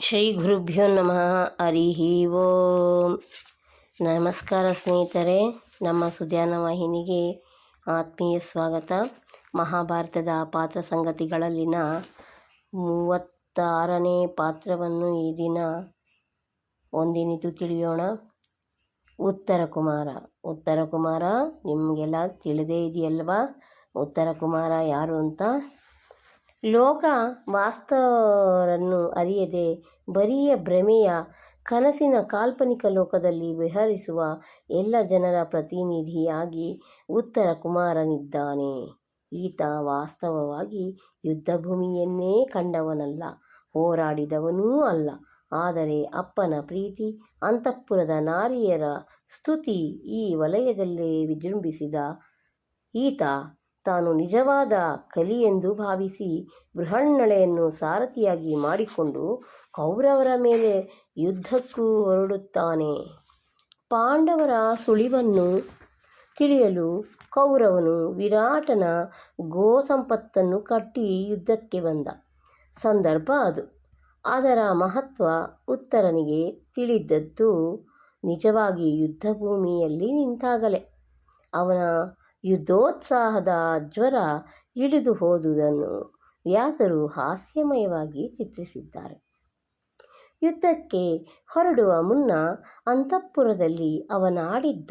ಶ್ರೀ ಗುರುಭ್ಯೋ ನಮಃ, ಹರಿ ಓಂ. ನಮಸ್ಕಾರ ಸ್ನೇಹಿತರೆ, ನಮ್ಮ ಸುಧ್ಯಾನ ವಾಹಿನಿಗೆ ಆತ್ಮೀಯ ಸ್ವಾಗತ. ಮಹಾಭಾರತದ ಪಾತ್ರ ಸಂಗತಿಗಳಲ್ಲಿನ ಮೂವತ್ತಾರನೇ ಪಾತ್ರವನ್ನು ಈ ದಿನ ಒಂದಿನಿತು ತಿಳಿಯೋಣ. ಉತ್ತರ ಕುಮಾರ ಉತ್ತರ ಕುಮಾರ, ನಿಮಗೆಲ್ಲ ತಿಳಿದೇ ಇದೆಯಲ್ವಾ? ಉತ್ತರ ಕುಮಾರ ಯಾರು ಅಂತ ಲೋಕ ವಾಸ್ತವರನ್ನು ಅರಿಯದೆ ಬರಿಯ ಭ್ರಮೆಯ ಕನಸಿನ ಕಾಲ್ಪನಿಕ ಲೋಕದಲ್ಲಿ ವಿಹರಿಸುವ ಎಲ್ಲ ಜನರ ಪ್ರತಿನಿಧಿಯಾಗಿ ಉತ್ತರ ಕುಮಾರನಿದ್ದಾನೆ. ಈತ ವಾಸ್ತವವಾಗಿ ಯುದ್ಧಭೂಮಿಯನ್ನೇ ಕಂಡವನಲ್ಲ, ಹೋರಾಡಿದವನೂ ಅಲ್ಲ. ಆದರೆ ಅಪ್ಪನ ಪ್ರೀತಿ, ಅಂತಃಪುರದ ನಾರಿಯರ ಸ್ತುತಿ ಈ ವಲಯದಲ್ಲೇ ವಿಜೃಂಭಿಸಿದ. ಈತ ತಾನು ನಿಜವಾದ ಕಲಿಯೆಂದು ಭಾವಿಸಿ ಬೃಹನ್ನಳೆಯನ್ನು ಸಾರಥಿಯಾಗಿ ಮಾಡಿಕೊಂಡು ಕೌರವರ ಮೇಲೆ ಯುದ್ಧಕ್ಕೂ ಹೊರಡುತ್ತಾನೆ. ಪಾಂಡವರ ಸುಳಿವನ್ನು ತಿಳಿಯಲು ಕೌರವನು ವಿರಾಟನ ಗೋಸಂಪತ್ತನ್ನು ಕಟ್ಟಿ ಯುದ್ಧಕ್ಕೆ ಬಂದ. ಸಂದರ್ಭ ಅದು. ಅದರ ಮಹತ್ವ ಉತ್ತರನಿಗೆ ತಿಳಿದದ್ದು ನಿಜವಾಗಿ ಯುದ್ಧಭೂಮಿಯಲ್ಲಿ ನಿಂತಾಗಲೇ. ಅವನ ಯುದ್ಧೋತ್ಸಾಹದ ಜ್ವರ ಇಳಿದು ಹೋದುದನ್ನು ವ್ಯಾಸರು ಹಾಸ್ಯಮಯವಾಗಿ ಚಿತ್ರಿಸಿದ್ದಾರೆ. ಯುದ್ಧಕ್ಕೆ ಹೊರಡುವ ಮುನ್ನ ಅಂತಃಪುರದಲ್ಲಿ ಅವನಾಡಿದ್ದ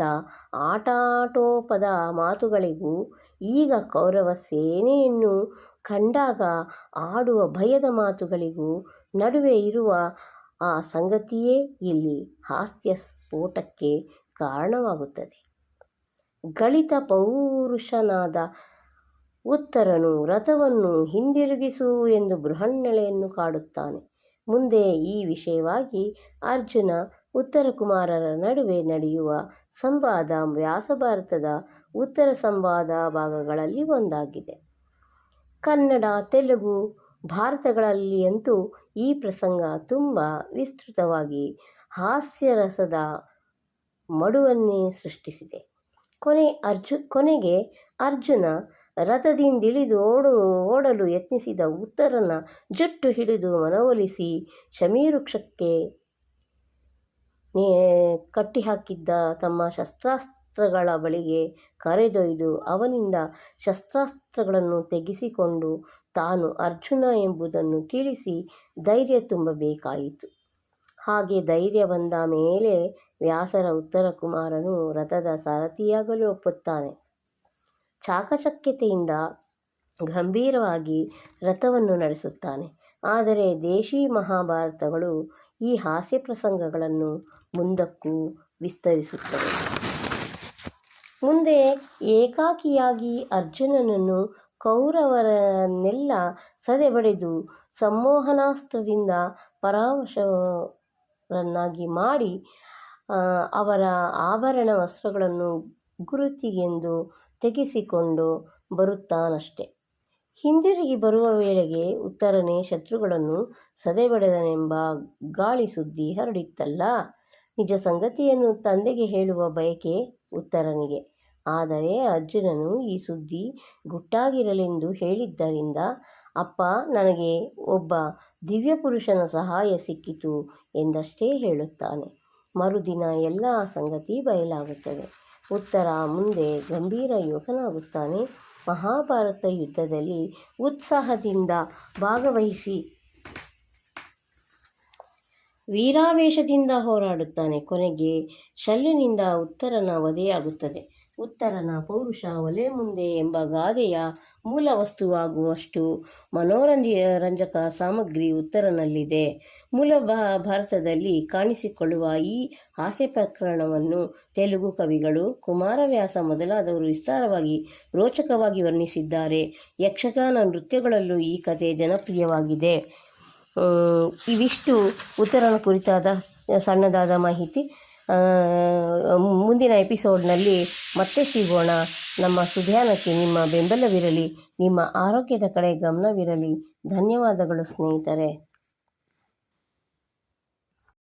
ಆಟಾಟೋಪದ ಮಾತುಗಳಿಗೂ ಈಗ ಕೌರವ ಸೇನೆಯನ್ನು ಕಂಡಾಗ ಆಡುವ ಭಯದ ಮಾತುಗಳಿಗೂ ನಡುವೆ ಇರುವ ಆ ಸಂಗತಿಯೇ ಇಲ್ಲಿ ಹಾಸ್ಯ ಸ್ಫೋಟಕ್ಕೆ ಕಾರಣವಾಗುತ್ತದೆ. ಗಳಿತ ಪೌರುಷನಾದ ಉತ್ತರನು ರಥವನ್ನು ಹಿಂದಿರುಗಿಸು ಎಂದು ಬೃಹನ್ನಳೆಯನ್ನು ಕಾಡುತ್ತಾನೆ. ಮುಂದೆ ಈ ವಿಷಯವಾಗಿ ಅರ್ಜುನ ಉತ್ತರ ಕುಮಾರರ ನಡುವೆ ನಡೆಯುವ ಸಂವಾದ ವ್ಯಾಸಭಾರತದ ಉತ್ತರ ಸಂವಾದ ಭಾಗಗಳಲ್ಲಿ ಒಂದಾಗಿದೆ. ಕನ್ನಡ, ತೆಲುಗು ಭಾರತಗಳಲ್ಲಿಯಂತೂ ಈ ಪ್ರಸಂಗ ತುಂಬ ವಿಸ್ತೃತವಾಗಿ ಹಾಸ್ಯರಸದ ಮಡುವನ್ನೇ ಸೃಷ್ಟಿಸಿದೆ. ಕೊನೆ ಅರ್ಜು, ಕೊನೆಗೆ ಅರ್ಜುನ ರಥದಿಂದಿಳಿದು ಓಡು, ಓಡಲು ಯತ್ನಿಸಿದ ಉತ್ತರನ ಜುಟ್ಟು ಹಿಡಿದು ಮನವೊಲಿಸಿ ಶಮೀವೃಕ್ಷಕ್ಕೆ ಕಟ್ಟಿಹಾಕಿದ್ದ ತಮ್ಮ ಶಸ್ತ್ರಾಸ್ತ್ರಗಳ ಬಳಿಗೆ ಕರೆದೊಯ್ದು ಅವನಿಂದ ಶಸ್ತ್ರಾಸ್ತ್ರಗಳನ್ನು ತೆಗೆಸಿಕೊಂಡು ತಾನು ಅರ್ಜುನ ಎಂಬುದನ್ನು ತಿಳಿಸಿ ಧೈರ್ಯ ತುಂಬಬೇಕಾಯಿತು. ಹಾಗೆ ಧೈರ್ಯ ಬಂದ ಮೇಲೆ ವ್ಯಾಸರ ಉತ್ತರ ಕುಮಾರನು ರಥದ ಸಾರಥಿಯಾಗಲು ಒಪ್ಪುತ್ತಾನೆ. ಚಾಕಚಕ್ಯತೆಯಿಂದ ಗಂಭೀರವಾಗಿ ರಥವನ್ನು ನಡೆಸುತ್ತಾನೆ. ಆದರೆ ದೇಶಿ ಮಹಾಭಾರತಗಳು ಈ ಹಾಸ್ಯ ಪ್ರಸಂಗಗಳನ್ನು ಮುಂದಕ್ಕೂ ವಿಸ್ತರಿಸುತ್ತವೆ. ಮುಂದೆ ಏಕಾಕಿಯಾಗಿ ಅರ್ಜುನನನ್ನು ಕೌರವರನ್ನೆಲ್ಲ ಸದೆಬಡೆದು ಸಂಮೋಹನಾಸ್ತ್ರದಿಂದ ಪರಾವಶರನ್ನಾಗಿ ಮಾಡಿ ಅವರ ಆಭರಣ ವಸ್ತ್ರಗಳನ್ನು ಗುರುತಿಗೆಂದು ತೆಗೆಸಿಕೊಂಡು ಬರುತ್ತಾನಷ್ಟೆ. ಹಿಂದಿರುಗಿ ಬರುವ ವೇಳೆಗೆ ಉತ್ತರನೇ, ಶತ್ರುಗಳನ್ನು ಸದೆಬಡೆದನೆಂಬ ಗಾಳಿ ಸುದ್ದಿ ಹರಡಿತ್ತಲ್ಲ. ನಿಜ ಸಂಗತಿಯನ್ನು ತಂದೆಗೆ ಹೇಳುವ ಬಯಕೆ ಉತ್ತರನಿಗೆ. ಆದರೆ ಅರ್ಜುನನು ಈ ಸುದ್ದಿ ಗುಟ್ಟಾಗಿರಲೆಂದು ಹೇಳಿದ್ದರಿಂದ, ಅಪ್ಪ, ನನಗೆ ಒಬ್ಬ ದಿವ್ಯಪುರುಷನ ಸಹಾಯ ಸಿಕ್ಕಿತು ಎಂದಷ್ಟೇ ಹೇಳುತ್ತಾನೆ. ಮರುದಿನ ಎಲ್ಲ ಸಂಗತಿ ಬಯಲಾಗುತ್ತದೆ. ಉತ್ತರ, ಮುಂದೆ ಗಂಭೀರ ಯುವಕನಾಗುತ್ತಾನೆ ಮಹಾಭಾರತ ಯುದ್ಧದಲ್ಲಿ ಉತ್ಸಾಹದಿಂದ ಭಾಗವಹಿಸಿ ವೀರಾವೇಶದಿಂದ ಹೋರಾಡುತ್ತಾನೆ. ಕೊನೆಗೆ ಶಲ್ಯನಿಂದ ಉತ್ತರನ ವಧೆಯಾಗುತ್ತದೆ. ಉತ್ತರನ ಪೌರುಷ ಒಲೆ ಮುಂದೆ ಎಂಬ ಗಾದೆಯ ಮೂಲ ವಸ್ತುವಾಗುವಷ್ಟು ಮನೋರಂಜ ರಂಜಕ ಸಾಮಗ್ರಿ ಉತ್ತರನಲ್ಲಿದೆ. ಮೂಲ ಭಾರತದಲ್ಲಿ ಕಾಣಿಸಿಕೊಳ್ಳುವ ಈ ಹಾಸ್ಯ ಪ್ರಕರಣವನ್ನು ತೆಲುಗು ಕವಿಗಳು ಕುಮಾರವ್ಯಾಸ ಮೊದಲಾದವರು ವಿಸ್ತಾರವಾಗಿ, ರೋಚಕವಾಗಿ ವರ್ಣಿಸಿದ್ದಾರೆ. ಯಕ್ಷಗಾನ ನೃತ್ಯಗಳಲ್ಲೂ ಈ ಕಥೆ ಜನಪ್ರಿಯವಾಗಿದೆ. ಇವಿಷ್ಟು ಉತ್ತರನ ಕುರಿತಾದ, ಸಣ್ಣದಾದ ಮಾಹಿತಿ. ಮುಂದಿನ ಎಪಿಸೋಡ್ನಲ್ಲಿ ಮತ್ತೆ ಸಿಗೋಣ. ನಮ್ಮ ಸುಧ್ಯಾನಕ್ಕೆ ನಿಮ್ಮ ಬೆಂಬಲವಿರಲಿ ನಿಮ್ಮ ಆರೋಗ್ಯದ ಕಡೆ ಗಮನವಿರಲಿ. ಧನ್ಯವಾದಗಳು ಸ್ನೇಹಿತರೆ.